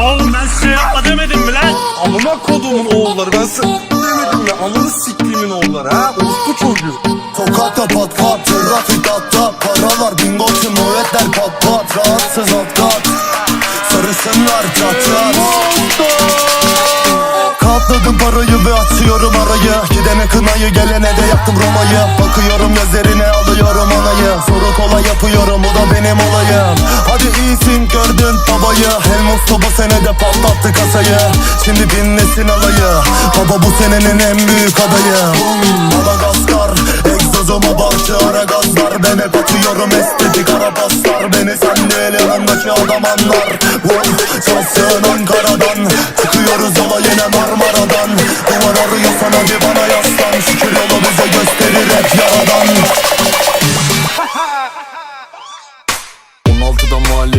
Oğlum ben size yapma demedim mi lan? Amına kodumun oğulları ben sana demedim ya Ananı siktiğimin oğulları ha? Orospu çocuğu. Tokat'ta pat pat Trafik hatta Paralar bingo tüm müvetler pat pat Rahatsız alt kat. Sarışınlar çat çat Katladım parayı ve açıyorum arayı. Gidene kınayı gelene de yaktım Roma'yı. Bakıyorum gözlerine alıyorum anayı. Soru kolay yapıyorum o da benim olayım. Hadi iyisin babayı Helmut Soba senede patlattı kasayı. Şimdi binlesin alayı. Baba bu senenin en büyük adayı. Madagaskar Egzozuma bahçe ara gazlar. Ben hep atıyorum estetik arabaslar. Beni sen değil yanımdaki adam anlar. Wolf çalsın Ankara'dan. Çıkıyoruz yola yine Marmara'dan. Duvar arıyorsan hadi bana yaslan. Şükür yolu bize gösterir hep yaradan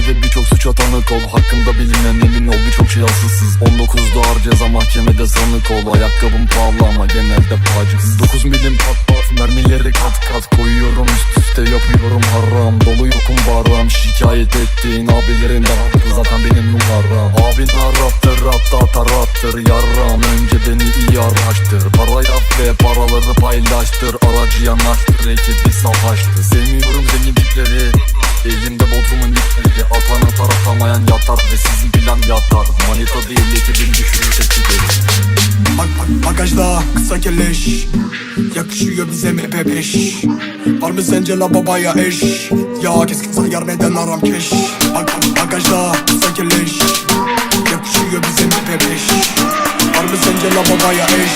16'da mahallede birçok suça tanık ol Hakkında bilinen emin ol birçok şey asılsız. 19'da ağır ceza mahkemede sanık ol Ayakkabım pahalı ama genelde pacısız 9 milim pat pat mermileri kat kat Koyuyorum. Üst üste yapıyorum haram. Dolu yokum baram şikayet ettiğin abilerin de hakkı Zaten benim numaram. Abin Arap'tır hatta taraftır. Yarram önce beni iyi araştır. Parayı at ve paraları paylaştır. Aracı yanaştır ekibi savaştır. Sevmiyorum zengin tipleri. Elimde bodrumun ipleri. Atan atar yatar Ve sizin plan yatar Manita değil ekibin düşürür tepkileri Bak bak bagajda kısa keleş Yakışıyor bize mi bebeş Var mı sence la babaya eş? Ya keskin sayar neden aram keş? Bak bak bagajda kısa keleş Yakışıyor bize mi bebeş Var mı sence la babaya eş?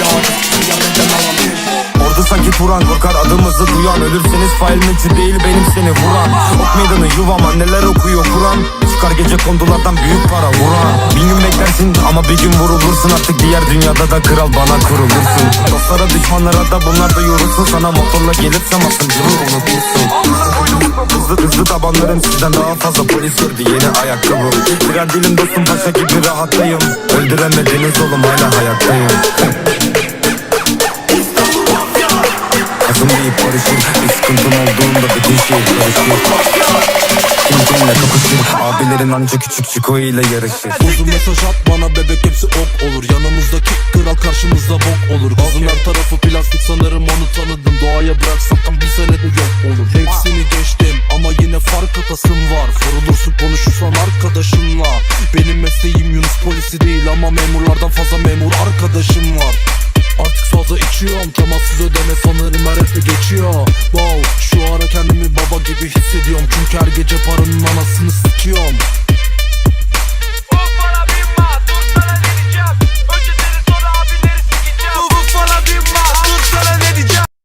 Ya keskin sayar neden aram keş? Ordu sanki Turan korkar adımızı duyan. Ölürseniz fail meci değil benim seni vuran. Ok meydanı yuvam neler okuyor Kur'an Çıkar gece kondulardan büyük para vuran Bin gün beklersin ama bir gün vurulursun. Artık diğer dünyada da kral bana kurulursun. Dostlara düşmanlara da bunlar da yorulsun. Sana motorla gelirsem asılcılığı unutursun Hızlı hızlı tabanlarım sizden daha fazla polis gördü yeni ayakkabı Birer dilim dostum paşa gibi rahattayım Öldüremediniz oğlum hala hayattayım. Kızım deyip barışır Bir sıkıntın olduğunda bütün şehir karışır Kapışır Abilerin anca küçük çiko ile yarışır. Uzun mesaj at bana bebek hepsi ok olur. Yanımızdaki kral karşımızda bok olur. Kızın her tarafı plastik sanırım onu tanıdım. Doğaya bıraksam bir senede yok olur. Hepsini geçtim ama yine fark atasım var. Vurulursun konuşursan arkadaşınla Benim mesleğim Yunus polisi değil ama memurlardan fazla memur arkadaşım var geçiyorum Temassız ödeme sanırım her hepsi geçiyor. Wow şu ara kendimi baba gibi hissediyorum. Çünkü her gece paranın anasını sıkıyorum